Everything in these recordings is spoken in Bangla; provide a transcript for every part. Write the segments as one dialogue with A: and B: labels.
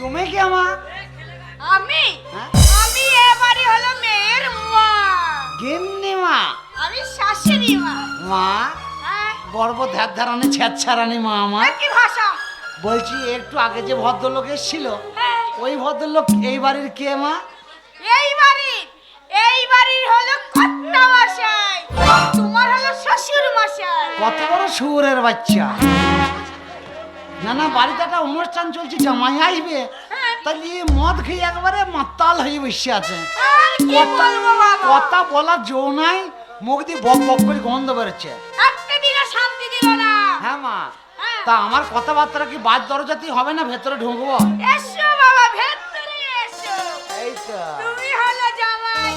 A: তুমি কি আমা
B: আমি?
A: হ্যাঁ?
B: আমি এবারে হলো মেয়ের মা।
A: গিন্নি মা।
B: আমি শাশুড়ি মা।
A: মা?
B: হ্যাঁ।
A: গর্ব ধ্যার ছ্যাদ ছাড়ানি মা আমার।
B: কি ভাষা।
A: বলছি একটু আগে যে ভদ্রলোক এসেছিল
B: হ্যাঁ।
A: ওই ভদ্রলোক এই বাড়ির কে মা?
B: এই বাড়ির এই বাড়ির হলো কর্তা মশাই। তোমার হলো শ্বশুর মশাই
A: কত বড় শুয়োরের বাচ্চা। না না বাড়িতে একটা অনুষ্ঠান চলছে জামাই আসবে?
B: হ্যাঁ।
A: তাহলে এই মদ খেয়ে একবারে মাতাল হয়ে বসে আছে। কথা বলার জো নাই মুখ দিয়ে বক বক করে গন্ধ বেরোচ্ছে।
B: শান্তি দিল না।
A: হ্যাঁ মা।
B: হ্যাঁ।
A: তা আমার কথাবার্তা কি বাদ দরজাতেই হবে না ভেতরে ঢুকবো?
B: এসো বাবা ভেতরে এসো।
A: এই তো।
B: তুমি হলো জামাই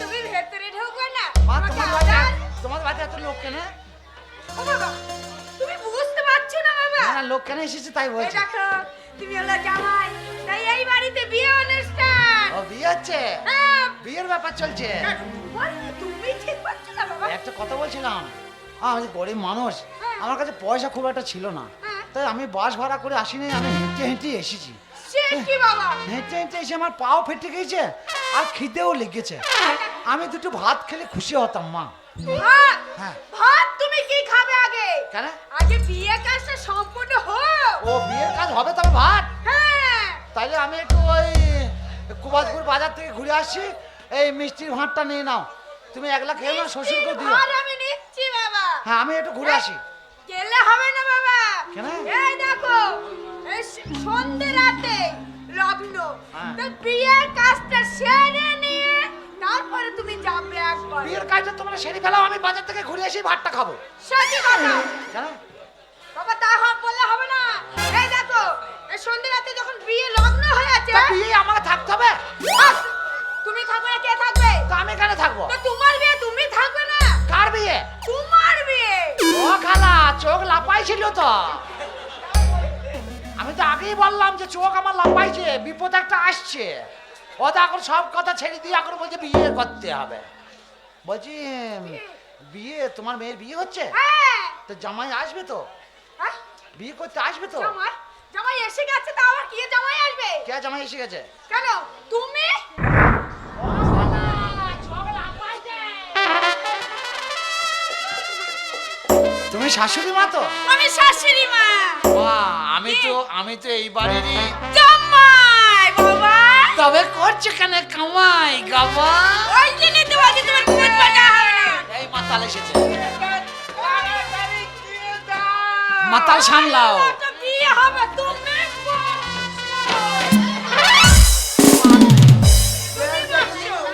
B: তুমি ভেতরে ঢুকবে না।
A: তোমার বাড়িতে এত লোক কেন?
B: ও বাবা, না
A: লোক কেন এসেছে তাই বলছি।
B: দেখো তুমি হলো জামাই তাই এই বাড়িতে বিয়ে অনুষ্ঠান।
A: ও বিয়ে হচ্ছে?
B: হ্যাঁ,
A: বিয়ের ব্যাপার চলছে।
B: তুমি ঠিক না বাবা?
A: একটা কথা বলছিলাম। আমি গরিব মানুষ।
B: হ্যাঁ।
A: আমার কাছে পয়সা খুব একটা ছিল না।
B: হ্যাঁ।
A: তাই আমি বাস ভাড়া করে আসিনি আমি হেঁটে হেঁটে এসেছি। হেঁটে হেঁটে এসে আমার পাও ফেটে গেছে আর খিদেও লেগেছে। আমি দুটো ভাত খেলে খুশি হতাম মা। হ্যাঁ।
B: ভাত তুমি কি খাবে আগে?
A: কেন?
B: আগে বিয়ে কাজটা সম্পূর্ণ হোক।
A: ও বিয়ের কাজ হবে তবে ভাত?
B: হ্যাঁ।
A: তাইলে আমি একটু ওই কুবাজপুর বাজার থেকে ঘুরে আসছি এই মিষ্টির ভাতটা নিয়ে নাও। তুমি একলা খেয়ে নাও শ্বশুরকে দিও
B: ভাত আমি নিচ্ছি বাবা।
A: হ্যাঁ আমি একটু ঘুরে আসি।
B: গেলে হবে না বাবা।
A: কেন?
B: এই দেখো এই স- সন্ধে রাতে লগ্ন।
A: হ্যাঁ।
B: তো বিয়ের কাজটা সেরে নিয়ে তারপরে তুমি যাবে একবার।
A: বিয়ের কাজটা তোমরা সেরে ফেলাও আমি বাজার থেকে ঘুরে এসে ভাতটা খাব।
B: সত্যি কথা।
A: কেন?
B: বাবা তা হবে বললে হবে না। এই দেখো এই সন্ধে রাতে যখন বিয়ে লগ্ন হয়ে আছে
A: তা বিয়ে আমাকে থাকতে হবে।
B: তুমি থাকবে না কে থাকবে?
A: তো আমি কেন থাকব?
B: তো তোমার বিয়ে তুমি থাকবে না।
A: কার বিয়ে?
B: তোমার বিয়ে।
A: ও খালা চোখ লাপাইছিল তো। আমি তো আগেই বললাম যে চোখ আমার লাপাইছে বিপদ একটা আসছে। ও তো এখন সব কথা ছেড়ে দিয়ে এখন বলছে বিয়ে করতে হবে। বলছি বিয়ে তোমার মেয়ের বিয়ে হচ্ছে?
B: হ্যাঁ।
A: তো জামাই আসবে তো? বিয়ে করতে আসবে তো?
B: জামাই জামাই এসে গেছে তা আবার কি জামাই আসবে?
A: কে জামাই এসে গেছে?
B: কেন? তুমি?
A: তুমি শাশুড়ি মা তো?
B: আমি শাশুড়ি মা।
A: বাহ, আমি তো আমি তো এই বাড়িরই
B: জামাই বাবা।
A: তবে করছে কেন কামাই গাবা?
B: ওই জন্য তো বলছি তোমার কুকুর পাটা হবে না।
A: এই মাতাল এসেছে। মাতাল সামলাও।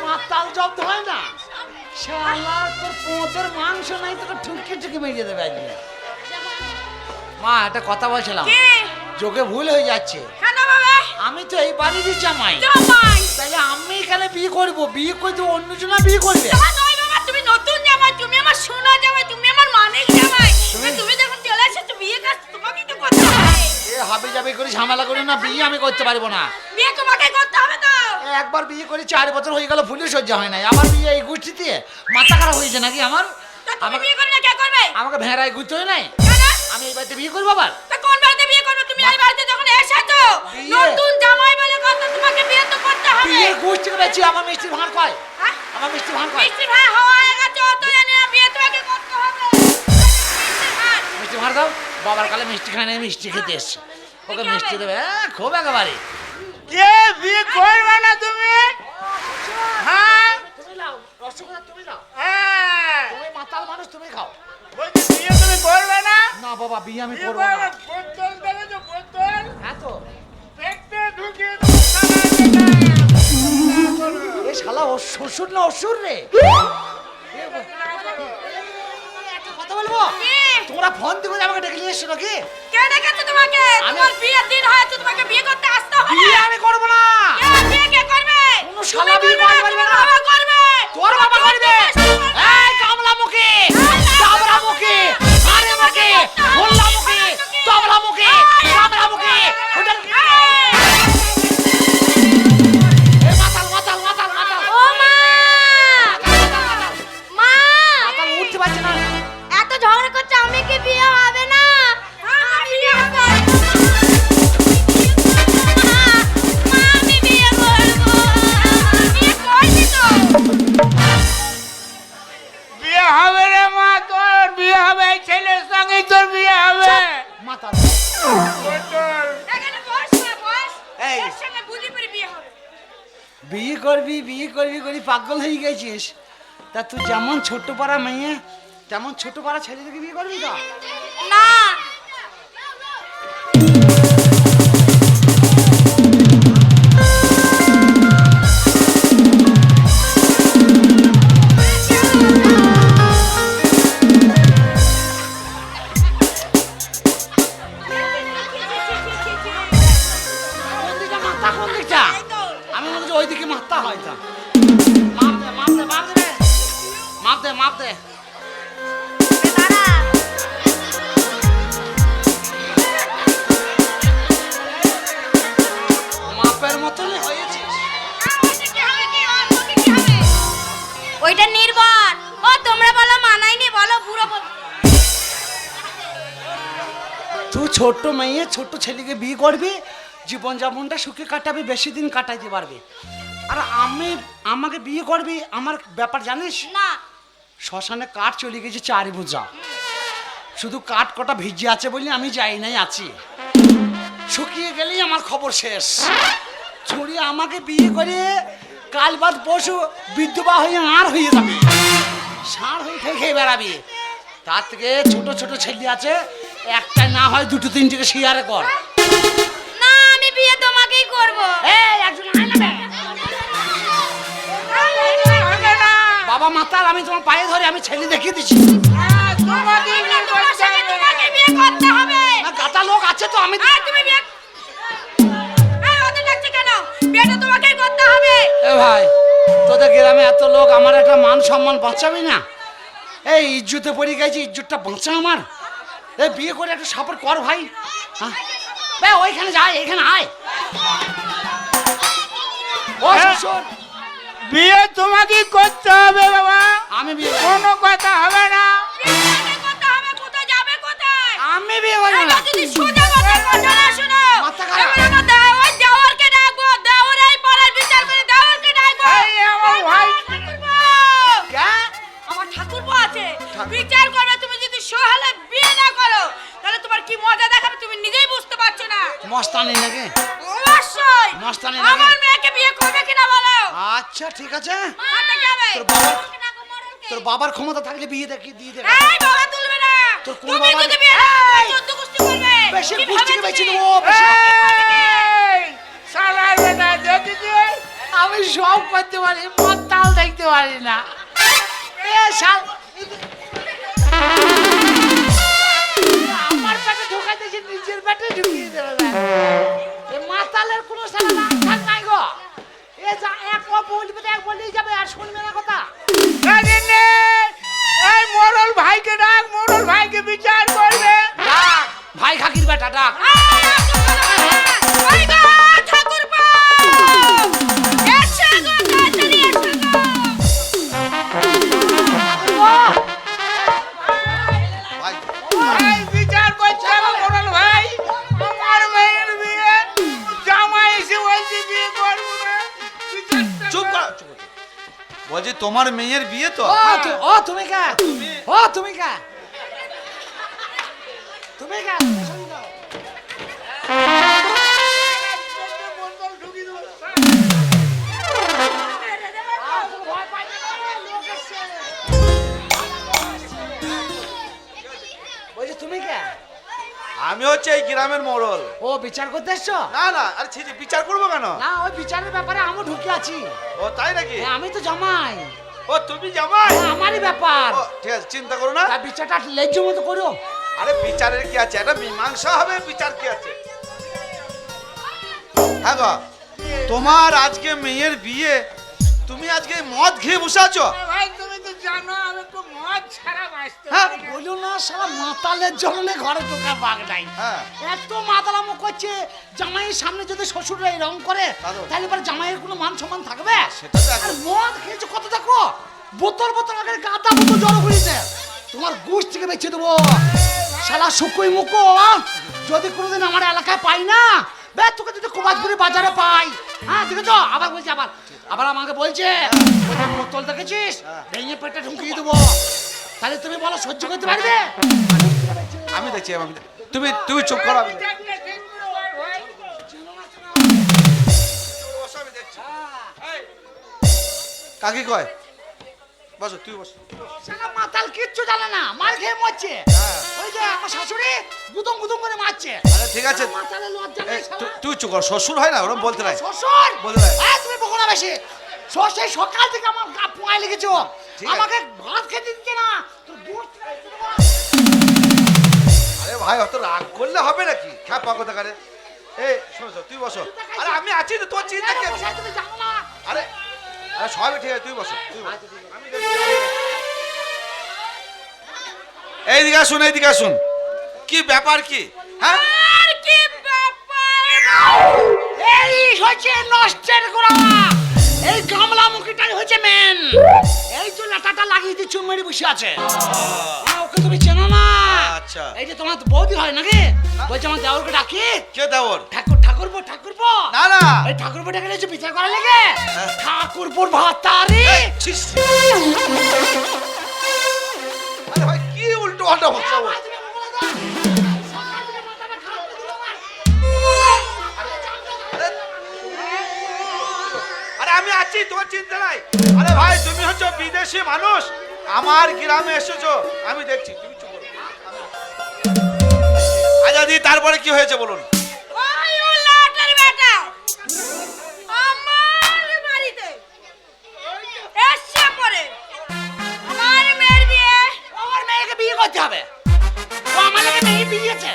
A: মাতাল জব্দ হয় না? শালা তোর পোঁতের মাংস নাই তোকে ঠুকে ঠুকে মেরিয়ে দেবে আজকে। মা একটা কথা বলছিলাম।
B: কি?
A: যোগে ভুল হয়ে যাচ্ছে। আমি তো এই বাড়িরই জামাই।
B: জামাই।
A: তাহলে আমি এখানে বিয়ে করব বিয়ে করে তো অন্যজনা বিয়ে করবে।
B: তুমি নতুন জামাই তুমি আমার সোনা জামাই তুমি আমার মানিক জামাই।
A: তুমি- এ হাবি যাবে করে ঝামেলা করে না বিয়ে আমি করতে পারব না।
B: বিয়ে তোমাকে করতে হবে তো।
A: একবার বিয়ে করে চার বছর হয়ে গেল ফুলে সহ্য হয় নাই। আমার বিয়ে এই গোষ্ঠীতে মাথা খারাপ হয়েছে নাকি আমার? আমাকে
B: বিয়ে করলে কে করবে?
A: আমাকে ভেড়ায় গুছতে হয় নাই? আমি এই বাড়িতে বিয়ে করব আবার?
B: কোন বাড়িতে বিয়ে করবে? তুমি এই বাড়িতে যখন এসেছ নতুন জামাই বলে কথা তোমাকে বিয়ে তো করতে হবে।
A: বিয়ের গোষ্ঠী করেছি আমার মিষ্টি ভাঙ কয়?
B: হ্যাঁ?
A: আমার মিষ্টি ভাঙ কয়?
B: মিষ্টি ভাই হয়ে গেছে অত জানি না বিয়ে তোমাকে করতে হবে। মিষ্টি
A: ভাঙ দাও। বাবার কালে মিষ্টি খায় না মিষ্টি খেতে এসছে। ওকে মিষ্টি দেবে। হ্যাঁ খুব একেবারে।
C: কে বিয়ে করবে না তুমি? হ্যাঁ?
A: তুমি নাও রসগোল্লা তুমি নাও।
C: হ্যাঁ।
A: তুমি মাতাল মানুষ তুমি খাও।
C: বলছি বিয়ে তুমি করবে না?
A: না বাবা বিয়ে আমি করব না।
C: বোতল দেবে তো বোতল।
A: হ্যাঁ তো।
C: ঢুকিয়ে দেবে।
A: এ শালা ও শ্বশুর না অসুর রে? কথা বলব?
B: কি?
A: তোমরা ফোন দিয়ে আমাকে ডেকে নিয়ে এসছো নাকি?
B: কে ডেকেছে তোমাকে? তোমার বিয়ের দিন হয়েছে তোমাকে বিয়ে করতে আসতে হবে
A: বিয়ে আমি করব না।
B: কে বিয়ে কে করবে?
A: কোনো শালা বিয়ে
B: করবে
A: না।
B: তোমার। বাবা করবে।
A: তোর বাবা করবে। এই কামলা মুখে চাবড়া মুখে আরে মুখে মোল্লা মুখে চাবড়া মুখে কামলা মুখে ওটা পাগল তা তুই যেমন ছোট পাড়া মেয়ে তেমন ছোট পাড়া ছেলেদেরকে বিয়ে করবি তো?
B: না।
A: আমি মনে হচ্ছে ওই দিকে মাথা হয়তো মাপ দে। মাপের মতনই হয়েছিস।
B: ওইটা নির্ভর। ও তোমরা বলো মানাইনি বলো বুড়ো বল-
A: তুই ছোট্ট মেয়ে ছোট্ট ছেলেকে বিয়ে করবি জীবনযাপনটা সুখে কাটাবি বেশি দিন কাটাইতে পারবি। আর আমি আমাকে বিয়ে করবি আমার ব্যাপার জানিস?
B: না
A: শ্মশানে কাঠ চলে গেছে চারি বোঝা। শুধু কাঠ কটা ভিজে আছে বলে আমি যাই নাই আছি। শুকিয়ে গেলেই আমার খবর শেষ। ছুরি আমাকে বিয়ে করে কাল বাদ পশু বিধবা হয়ে আর হয়ে যাবে। ষাঁড় হয়ে খেয়ে খেয়ে বেড়াবি। তার থেকে ছোট ছোট ছেলে আছে একটা না হয় দুটো তিনটে শিয়ারে কর।
B: না আমি বিয়ে তোমাকেই করব।
A: এই একজন বাবা মাতার আমি তোমার পায়ে ধরে আমি ছেলে দেখিয়ে দিচ্ছি।
C: হ্যাঁ,
A: লোক আছে তো আমি
B: হবে।
A: এ ভাই তোদের গ্রামে এত লোক আমার একটা মান সম্মান বাঁচাবি না? এই ইজ্জতে পড়ে গেছে ইজ্জতটা বাঁচা আমার। এই বিয়ে করে একটু সাপোর্ট কর ভাই। হ্যাঁ? ওইখানে যাই এখানে আয়। ও
C: হ্যাঁ। বিয়ে তোমাকে করতে হবে বাবা।
A: আমি বিয়ে
C: কোনো কথা হবে না।
A: আমি বিয়ে করব না।
B: সোজা কথা কথা না শুনো।
A: মাথা খারাপ।
B: বিচার করবে তুমি যদি সোহালে বিয়ে না করো তাহলে তোমার কি মজা দেখাবে? তুমি নিজেই বুঝতে পারছ না।
A: মস্তানি নাকি?
B: অবশ্যই।
A: মস্তানি নাকি?
B: আমার মেয়েকে বিয়ে করবে কিনা বলো?
A: আচ্ছা ঠিক আছে।
B: হাতে যাবে।
A: তোর বাবার- তোর বাবার ক্ষমতা থাকলে বিয়ে দেখি দিয়ে দেবে
B: এই বাবা তুলবে না।
A: তোর কোন
B: তুমি
A: বাবা-
B: যদি বিয়ে না করো, চোদ্দ করবে।
A: বেশি কুষ্টিকে
B: তুমি?
A: বেশি। দেবো বেশি
C: শালার বেটা দেখেছি
A: আমি সব করতে পারি মত তাল দেখতে পারি না। এ শাল ঢুকাইতেছি নিজের পেটে ঢুকিয়ে দেবে এ মাতালের কোনো সারা নাই গো এ যা এক ও বলবে এক বলেই যাবে আর শুনবে না কথা
C: এই মোরল ভাইকে ডাক মোরল ভাইকে বিচার করবে
A: ডাক ভাই খাকির বেটা ডাক
B: ওই গো,
D: তোমার মেয়ের বিয়ে তো?
A: ও তুমি কে? ও তুমি কে? তুমি কে?
D: আমি হচ্ছে এই গ্রামের মোড়ল।
A: ও বিচার করতে এসছো?
D: না না আরে ছি ছি, বিচার করব কেন?
A: না ওই বিচারের ব্যাপারে আমি ঢুকে আছি।
D: ও তাই নাকি?
A: হ্যাঁ, আমি তো জামাই।
D: ও তুমি জামাই?
A: হ্যাঁ, আমারই ব্যাপার।
D: ও ঠিক আছে চিন্তা করো না।
A: তা বিচারটা লেজ্জ মতো করো।
D: আরে বিচারের কি আছে? এটা মীমাংসা হবে বিচার কি আছে? হ্যাঁ গো তোমার আজকে মেয়ের বিয়ে তুমি আজকে মদ খেয়ে বসে আছো?
C: ভাই তুমি তো জানো আমি তো মদ ছাড়া বাঁচতে
A: হ্যাঁ
C: পারি না।
A: বলো না সারা মাতালের জন্য ঘরে ঢোকা বাঘ নাই
D: হ্যাঁ
A: এত মাতালামো করছে জামাইয়ের সামনে যদি শ্বশুররা এরকম করে। তাহলে এবার জামাইয়ের কোনো মান সম্মান থাকবে
D: সেটা তো একদম।
A: আর মদ খেয়েছে কত দেখো বোতল বোতল আগে গাদা বোতল জড়ো করেছে তোমার গোশ থেকে বেঁচে দেবো শালা শুকুই মুকো যদি কোনোদিন আমার এলাকায় পাই না বে তোকে যদি কুমাজপুরি বাজারে পাই। হ্যাঁ দেখেছ? আবার বলছে আবার। আবার আমাকে বলছে বলছে, বোতল দেখেছিস? ভেঙে পেটে ঢুকিয়ে দেবো। তাহলে তুমি বলো সহ্য করতে পারবে?
D: আমি দেখছি আমি তুমি তুমি চুপ করো আমি কাকি কয়? বসো তুই বসো।
A: মাতাল কিচ্ছু জানে না মার খেয়ে মরছে।
D: হ্যাঁ।
A: যে আমার শাশুড়ি? গুদম গুদম করে মারছে।
D: আরে ঠিক আছে।
A: লজ্জা
D: তু- তুই চুপ কর শ্বশুর হয় না ওরকম বলতে নাই?
A: শ্বশুর?
D: নাই।
A: এই, তুমি বকো না বেশি। শ্বশুর সকাল থেকে আমার গা লেগেছো
D: ঠিক আছে।
A: আমাকে ভাত খেতে দিচ্ছে না। তো
D: আরে ভাই অত রাগ করলে হবে নাকি? খ্যাপা কথা কারে। এই শোনো শোনো, তুই বসো। আরে আমি আছি তো তোর চিন্তা কে?
A: এই বসাই তুমি জানো না।
D: আরে আরে সবই ঠিক আছে তুই বসো তুই বসো। আমি দেখছি। এইদিকে আসুন এইদিকে আসুন। কি ব্যাপার কি? হ্যাঁ?
B: কি ব্যাপার
A: এই হচ্ছে নষ্টের গোড়া। এই গামলা মুখিটাই হচ্ছে মেন এই তো লাটাটা লাগিয়ে দিয়ে চুন মেরে বসে আছে। হ্যাঁ, ওকে তুমি চেনো না।
D: আচ্ছা।
A: এই যে তোমার বৌদি হয় নাকি? বলছে আমার দেওরকে ডাকি।
D: কে দেওর
A: ঠাকুর ঠাকুরপো ঠাকুরপো।
D: না না।
A: এই ঠাকুরপো ডেকে নিয়েছে বিচার করা লেগে। ঠাকুরপুর ভাত
D: কি উল্টো পাল্টা ভাষা আরে আমি আছি তোমার চিন্তা নাই। আরে ভাই তুমি হচ্ছে বিদেশি মানুষ। আমার গ্রামে এসেছ। আমি দেখছি তুমি চুপ করো। আচ্ছা দি তারপরে কি হয়েছে বলুন?
B: বিয়ে
A: করতে হবে। ও আমার নাকি মেয়ে বিয়েছে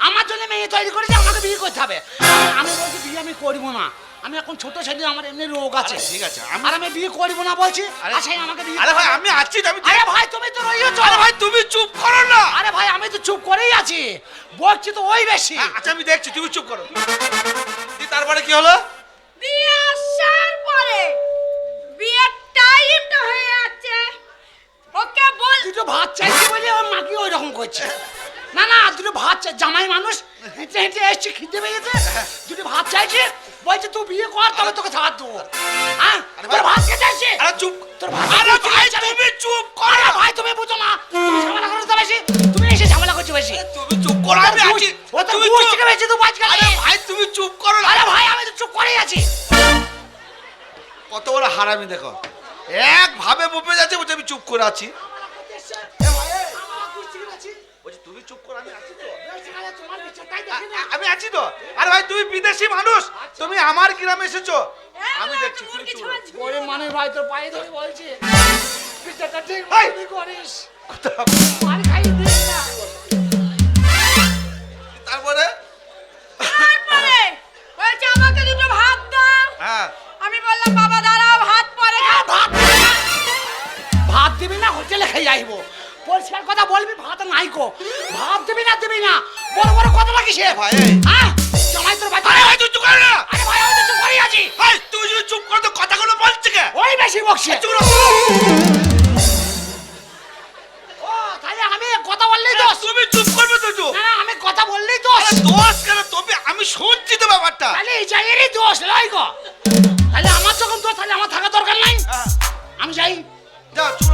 A: আমার জন্য মেয়ে তৈরি করেছে আমাকে বিয়ে করতে হবে। আমি- বলছি বিয়ে আমি করব না। আমি এখন ছোট ছেলে আমার এমনি রোগ আছে।
D: ঠিক আছে, আমি-
A: আর আমি বিয়ে করব না বলছি সেই আমাকে বিয়ে
D: আরে ভাই আমি আছি তো, আমি।
A: আরে ভাই তুমি তো রইয়েছো
D: আরে ভাই তুমি চুপ করো না।
A: আরে ভাই আমি তো চুপ করেই আছি। বলছি তো ওই বেশি।
D: আচ্ছা আমি দেখছি তুমি চুপ করো। দি তারপরে কি হলো?
B: বিয়ে আসার পরে
A: করছে না না দুটো ভাত চাই জামাই মানুষ হেঁটে হেঁটে এসছে খিদে পেয়েছে। দুটো ভাত চাইছে বলছে তুই বিয়ে কর তবে তোকে ভাত দেবো। হ্যাঁ? তোর ভাত খেতে আসছে
D: আরে চুপ।
A: তোর ভাত
D: আরে ভাই তুমি চুপ করো।
A: ভাই তুমি বুঝো না। তুমি ঝামেলা করো তো বেশি তুমি এসে ঝামেলা করছ বেশি।
D: তুমি চুপ করো আমি আছি।
A: ও তো থেকে বেশি তো বাজ
D: আরে ভাই তুমি চুপ করো
A: আরে ভাই আমি তো চুপ করেই আছি।
D: কত বড় হারামি দেখো। এক ভাবে বপে যাচ্ছে বলছে আমি চুপ করে আছি। তুমি চুপ করো আমি আছি তো। আমি আছি তো। আরে ভাই তুমি বিদেশি মানুষ। তুমি আমার গ্রামে এসেছ। আমি দেখছি তুমি চুপ।
A: ওরে মানে ভাই তোর পায়ে ধরে বলছি। বিচারটা ঠিক করিস। মার খাইয়ে দিস না
D: তারপরে?
B: তারপরে? বলছে আমাকে দুটো ভাত দাও।
D: হ্যাঁ।
B: আমি বললাম বাবা দাঁড়াও ভাত পরে খাব।
A: ভাত? দিবি না? ভাত দিবি না হোটেলে খেয়ে যাইবো পরিষ্কার কথা বলবি ভাত নাই কো ভাত দিবি না দিবি না। বড় বড় কথা নাকি সে?
D: ভাই,
A: হ্যাঁ জামাই তোর বাচ্চা
D: আরে ভাই তুই চুপ করো না।
A: আরে ভাই আমি তো চুপ করেই আছি।
D: ভাই তুই যদি চুপ করো তো কথাগুলো বলছে কে?
A: ওই বেশি বকছে।
D: চুপ করো।
A: ও তাহলে আমি কথা বললেই দোষ।
D: তুমি চুপ করবে তো চুপ
A: না আমি কথা বললেই দোষ।
D: আরে দোষ কেন? তবে আমি শুনছি তো ব্যাপারটা।
A: তাহলে এই জায়গারই দোষ লয় গো। তাহলে আমার যখন দোষ তাহলে আমার থাকা দরকার নাই।
D: হ্যাঁ,
A: আমি যাই।
D: যাও চুপ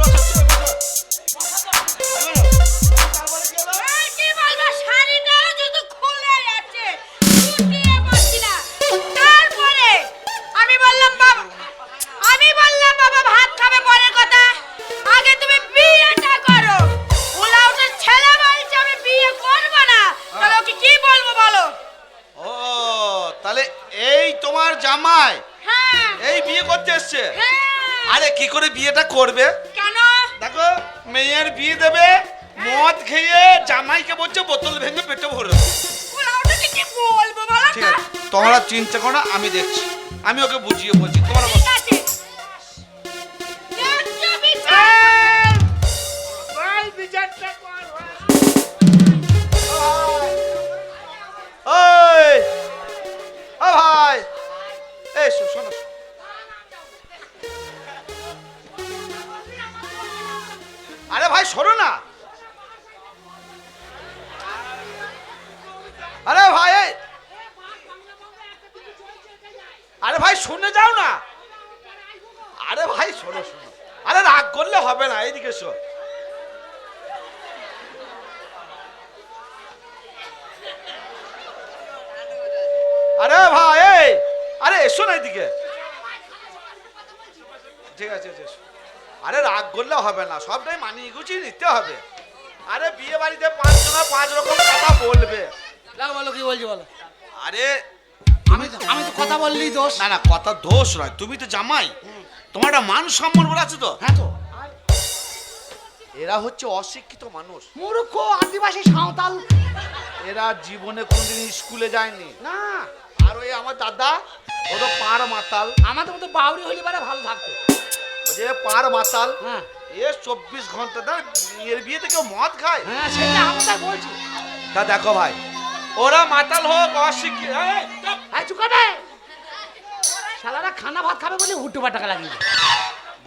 D: জামাই?
B: হ্যাঁ।
D: এই বিয়ে করতে এসছে?
B: হ্যাঁ।
D: আরে কি করে বিয়েটা করবে? দেখো মেয়ের বিয়ে দেবে মদ খেয়ে জামাইকে বলছে বোতল ভেঙে পেটে ভরে ঠিক আছে তোমরা চিন্তা করো আমি দেখছি। আমি ওকে বুঝিয়ে বলছি তোমরা
C: ভাই!
D: এই শোনো। ভাই শোনো না। আরে ভাই আরে ভাই, শুনে যাও না। আরে ভাই শোনো শোনো আরে রাগ করলে হবে না, এইদিকে শো আরে ভাই আরে এসো না এদিকে ঠিক আছে ঠিক আছে। আরে রাগ করলে হবে না সবটাই মানিয়ে গুছিয়ে নিতে হবে। আরে বিয়ে বাড়িতে পাঁচ জনা পাঁচ রকম কথা বলবে।
A: বলো কি বলছি বলো?
D: আরে
A: আমি তো আমি তো কথা বললি দোষ।
D: না না কথা দোষ নয় তুমি তো জামাই। তোমার একটা মান সম্মান বলে আছে তো?
A: হ্যাঁ তো।
D: এরা হচ্ছে অশিক্ষিত মানুষ।
A: মূর্খ আদিবাসী সাঁওতাল।
D: এরা জীবনে কোনদিন স্কুলে যায়নি।
A: না।
D: আর ওই আমার দাদা ও তো পাড় মাতাল।
A: আমাদের মতো বাউরি হলি পারে ভালো থাকতো।
D: যে পাড় মাতাল
A: হ্যাঁ।
D: এ চব্বিশ ঘণ্টা না এর বিয়েতে কেউ মদ খায়?
A: হ্যাঁ সেটা আমি বলছি।
D: তা দেখো ভাই ওরা মাতাল হোক অশিক্ষিত
A: শালারা খানা ভাত খাবে বলে হুট্টু টাকা লাগিয়ে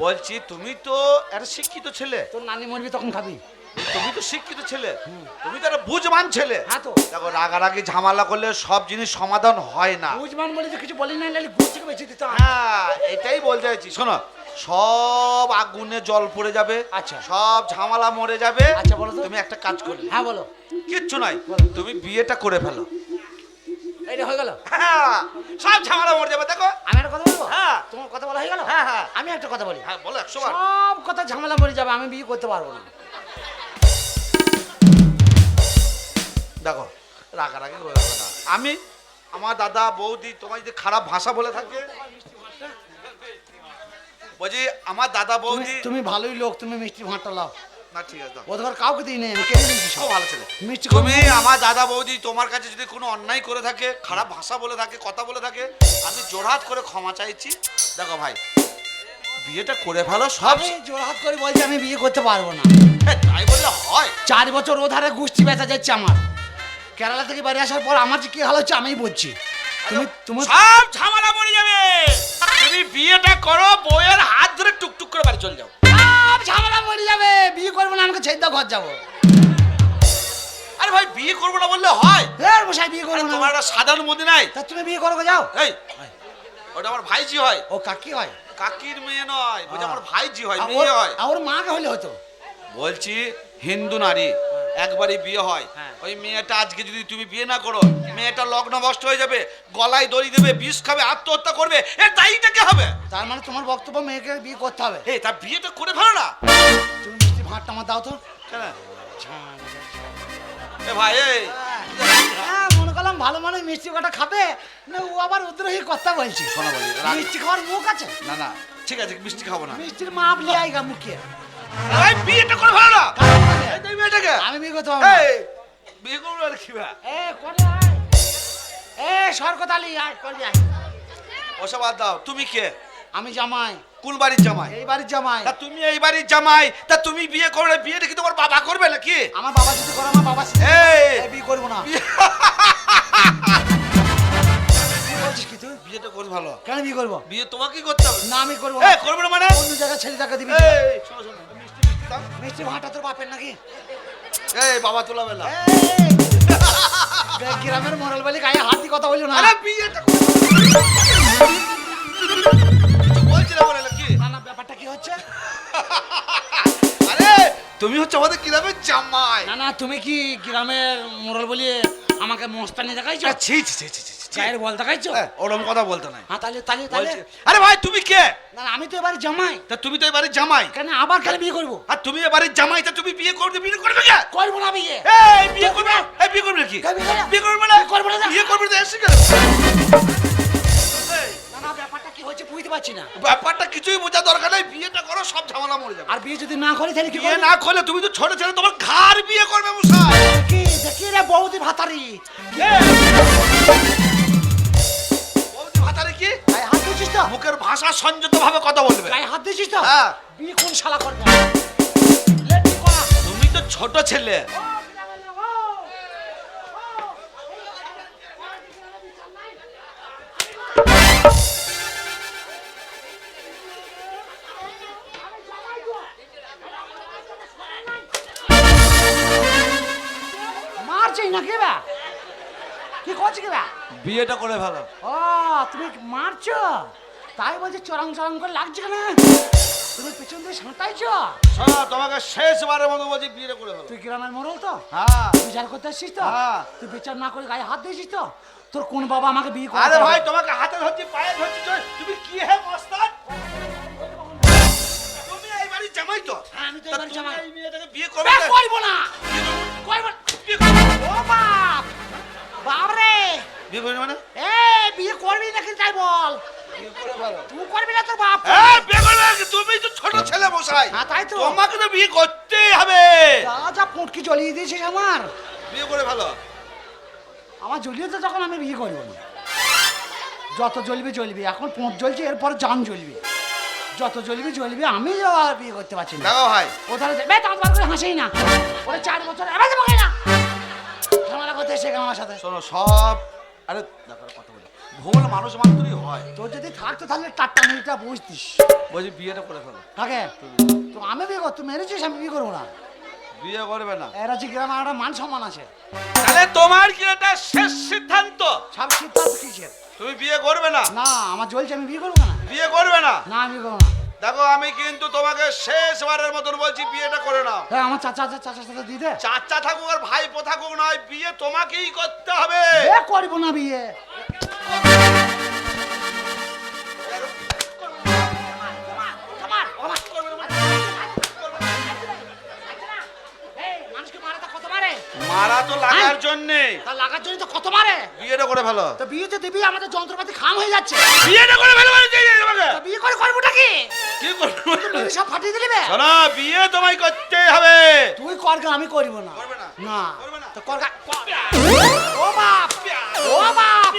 D: বলছি তুমি তো একটা শিক্ষিত ছেলে।
A: তোর নানি মরবি তখন খাবি।
D: তুমি তো শিক্ষিত ছেলে। তুমি তো একটা বুঝবান ছেলে।
A: হ্যাঁ তো।
D: দেখো রাগারাগি ঝামেলা করলে সব জিনিস সমাধান হয় না।
A: বুঝবান বলে তো কিছু বলি না গুড় বেঁচে দিতাম
D: হ্যাঁ এটাই বলতে চাইছি। শোনো সব আগুনে জল পড়ে যাবে
A: আচ্ছা।
D: সব ঝামেলা মরে যাবে।
A: আচ্ছা, বলো
D: তুমি একটা কাজ করবে
A: হ্যাঁ বলো।
D: কিচ্ছু নাই তুমি বিয়েটা করে ফেলো।
A: এইটা হয়ে গেল।
D: হ্যাঁ সব ঝামেলা মরে যাবে দেখো।
A: আমি একটা কথা বলব?
D: হ্যাঁ।
A: তোমার কথা বলা হয়ে গেল?
D: হ্যাঁ, হ্যাঁ।
A: আমি একটা কথা বলি।
D: হ্যাঁ বলো একশো
A: সব কথা ঝামেলা মরে যাবে আমি বিয়ে করতে পারব না।
D: দেখো রাগারাগি করে না আমি আমার দাদা বৌদি তোমার যদি খারাপ ভাষা বলে থাকে বলছি আমার দাদা বৌদি
A: তুমি ভালোই লোক তুমি মিষ্টি ভাঁটটা লাও।
D: না ঠিক আছে।
A: ও ধর কাউকে দিই নেই আমি দিচ্ছি
D: খুব ভালো ছেলে।
A: মিষ্টি
D: তুমি আমার দাদা বৌদি তোমার কাছে যদি কোনো অন্যায় করে থাকে খারাপ ভাষা বলে থাকে কথা বলে থাকে আমি জোরহাত করে ক্ষমা চাইছি। দেখো ভাই বিয়েটা করে ফেলো সব
A: আমি জোরহাত করে বলছি আমি বিয়ে করতে পারব না।
D: এ, তাই বললে হয়।
A: চার বছর ও ধারে গুষ্টি বেচা যাচ্ছে আমার। কেরালা থেকে বাড়ি আসার পর আমার যে কি হাল হচ্ছে আমিই বুঝছি। তুমি তুমি
C: সব ঝামেলা মরে যাবে। তুমি বিয়েটা করো বইয়ের হাত ধরে টুকটুক করে বাড়ি চলে যাও।
A: সব ঝামেলা মরে যাবে। বিয়ে করব না আমাকে ছেড়ে দাও ঘর যাব।
D: আরে ভাই বিয়ে করব না বললে হয়।
A: মশাই বিয়ে করব
D: তোমার একটা সাধারণ মধ্যে নাই?
A: তা তুমি বিয়ে করো যাও।
D: এই ওটা আমার ভাইজি হয়।
A: ও কাকি হয়?
D: কাকির মেয়ে নয় বলছি আমার। ভাইজি হয় মেয়ে হয়।
A: আর ওর মাকে হলে হতো?
D: বলছি হিন্দু নারী একবারই বিয়ে হয়।
A: হ্যাঁ।
D: ওই মেয়েটা আজকে যদি তুমি বিয়ে না করো মেয়েটা লগ্ন নষ্ট হয়ে যাবে গলায় দড়ি দেবে বিষ খাবে আত্মহত্যা করবে এর দায়ীটা কে হবে?
A: তার মানে তোমার বক্তব্য মেয়েকে বিয়ে করতে হবে।
D: এই তা বিয়েটা করে ফেলো না।
A: তুমি মিষ্টি ভাতটা আমার দাও তো।
D: কেন? এ ভাই এই।
A: হ্যাঁ মনে করলাম ভালো মানুষ মিষ্টি কটা খাবে না ও আবার উদ্রোহী কথা বলছি।
D: শোনো বলি,
A: মিষ্টি খাওয়ার মুখ আছে?
D: না না ঠিক আছে মিষ্টি খাব না।
A: মিষ্টির মাপ লিয়ে গা মুখে।
D: বিয়েটা করে ফেলো না।
A: আমি বিয়ে করতে পারব
D: বিয়ে করব আর কি ভাই?
A: এ করে আয়? এ সরকতালি আয় করবি আয়।
D: ওসব বাদ দাও তুমি কে?
A: আমি জামাই।
D: কোন বাড়ির জামাই?
A: এই বাড়ির জামাই।
D: তা তুমি এই বাড়ির জামাই তা তুমি বিয়ে করবে বিয়েটা কি তোমার বাবা করবে নাকি?
A: আমার বাবা যদি করে আমার বাবা
D: এই!
A: বিয়ে করব না। বলছিস কি তুই?
D: বিয়েটা করে ভালো।
A: কেন বিয়ে করব?
D: বিয়ে তোমাকেই করতে হবে।
A: না আমি করব
D: এ
A: না
D: মানে?
A: অন্য জায়গায় ছেলে টাকা দিবি।
D: মিষ্টি মিষ্টি
A: ভাঁটা তোর বাপের নাকি?
D: এই বাবা তোলা বেলা
A: গ্রামের মরাল বালি গায়ে হাতি কথা বলল না।
D: আরে বিয়েটা করে। বলছি কি?
A: না না ব্যাপারটা কি হচ্ছে?
D: আরে তুমি হচ্ছে আমাদের গ্রামের জামাই।
A: না না তুমি কি গ্রামের মোরাল বলিয়ে আমাকে মস্তানি দেখাইছো?
D: ছি ছি ছি, ছি।
A: চায়ের বল দেখাইছো
D: এ, কথা বলতে নাই।
A: হ্যাঁ তাহলে তাহলে তাহলে
D: আরে ভাই তুমি কে?
A: না আমি তো এবারে জামাই।
D: তা তুমি তো এবারে জামাই।
A: কেন আবার কেন বিয়ে করব?
D: আর তুমি এবারে জামাই তা তুমি বিয়ে করবে বিয়ে করবে কে?
A: করব না বিয়ে।
D: এই বিয়ে করবে এই বিয়ে করবে কি
A: বিয়ে করবে?
D: না?
A: করব না।
D: বিয়ে করবে এসে
A: হচ্ছে বুঝতে পারছি না।
D: ব্যাপারটা কিছুই বোঝা দরকার নাই বিয়েটা করো সব ঝামেলা মরে যাবে।
A: আর বিয়ে যদি না করি তাহলে কি
D: বিয়ে না করলে তুমি তো ছোট ছেলে তোমার ঘর বিয়ে করবে মশাই।
A: কি দেখি রে বৌদি ভাতারে?
D: কি?
A: গায়ে হাত দিছিস তো?
D: মুখের ভাষা সংযত ভাবে কথা বলবে।
A: গায়ে হাত দিছিস তো?
D: হ্যাঁ।
A: বিয়ে কোন শালা করবে
D: তুমি তো ছোট ছেলে। বিয়েটা করে ভালো
A: ও তুমি মারছো? তাই বলছি চরং চরং করে লাগছে কেন? তুমি পেছন দিয়ে সাঁটাইছো
D: শোনো তোমাকে শেষবারের মতো বলছি বিয়েটা করে ভালো
A: তুই গ্রামের মোড়ল তো?
D: হ্যাঁ।
A: বিচার করতে আসছিস তো?
D: হ্যাঁ।
A: তুই বিচার না করে গায়ে হাত দিয়েছিস তো? তোর কোন বাবা আমাকে বিয়ে করে
D: আরে ভাই তোমাকে হাতে ধরছি পায়ে ধরছি তুমি কি হে মস্তান? জামাই তো?
A: হ্যাঁ, আমি তো
D: তুমি
A: জামাই।
D: এই মেয়েটাকে বিয়ে? করব না! বিয়ে করবে না মানে?
A: এ বিয়ে করবি নাকি তাই বল।
D: বিয়ে করে
A: তুই করবি না তোর বাপ।
D: হ্যাঁ বিয়ে করবে না, তুমি তো ছোট ছেলে মশাই।
A: হ্যাঁ, তাই তো।
D: তোমাকে তো বিয়ে করতেই হবে।
A: যা যা পুটকি জ্বলিয়ে দিয়েছিস আমার।
D: বিয়ে করে ভালো।
A: আমার জ্বলিয়ে তো তখন আমি বিয়ে করব না। যত জ্বলবি জ্বলবি। এখন পোঁত জ্বলছে এরপরে জান জ্বলবি। যত জ্বলবি জ্বলবি আমি আর বিয়ে করতে পারছি না।
D: দেখো ভাই।
A: ও তাহলে বে দাঁত বার করে হাসেই না। ওরে চার বছর এবার না? ঝামেলা করতে এসে আমার সাথে।
D: শোনো সব আরে দেখো কথা বলি। ভুল মানুষ মাত্রই হয়।
A: তোর যদি থাকতো তাহলে টাট্টা মিনিটটা বুঝতিস
D: বলছি বিয়েটা করে ফেলো।
A: থাকে তো আমি বিয়ে করতো মেরেছিস আমি বিয়ে করব না?
D: বিয়ে করবে না।
A: এরা যে গ্রামে একটা মান সম্মান আছে।
D: তাহলে তোমার কি এটা শেষ সিদ্ধান্ত?
A: সব সিদ্ধান্ত কিসের?
D: তুমি বিয়ে করবে না?
A: না আমার জ্বলছে আমি বিয়ে করব না।
D: বিয়ে করবে না?
A: না আমি করব না।
D: দেখো আমি কিন্তু তোমাকে শেষবারের মতন বলছি বিয়েটা করে নাও।
A: হ্যাঁ আমার চাচা আছে চাচার সাথে দিয়ে দে।
D: চাচা থাকুক আর ভাইপো থাকুক নয় বিয়ে তোমাকেই করতে হবে।
A: এ করব না বিয়ে। মারে তা
D: লাগার জন্যে।
A: তা লাগার জন্য তো কত মারে
D: বিয়েটা করে ফেলো।
A: তো বিয়ে তো দিবি আমাদের যন্ত্রপাতি খাম হয়ে যাচ্ছে।
D: বিয়েটা করে ফেলো মানে
A: তা বিয়ে করে করবোটা কি?
D: কি করবে?
A: মেরে সব ফাটিয়ে দিলি বে?
D: শোনো বিয়ে তোমায় করতে হবে।
A: তুই কর আমি করব না।
D: করবে না?
A: না।
D: করবে না?
A: তো কর। ও বাপ! ও বাপ!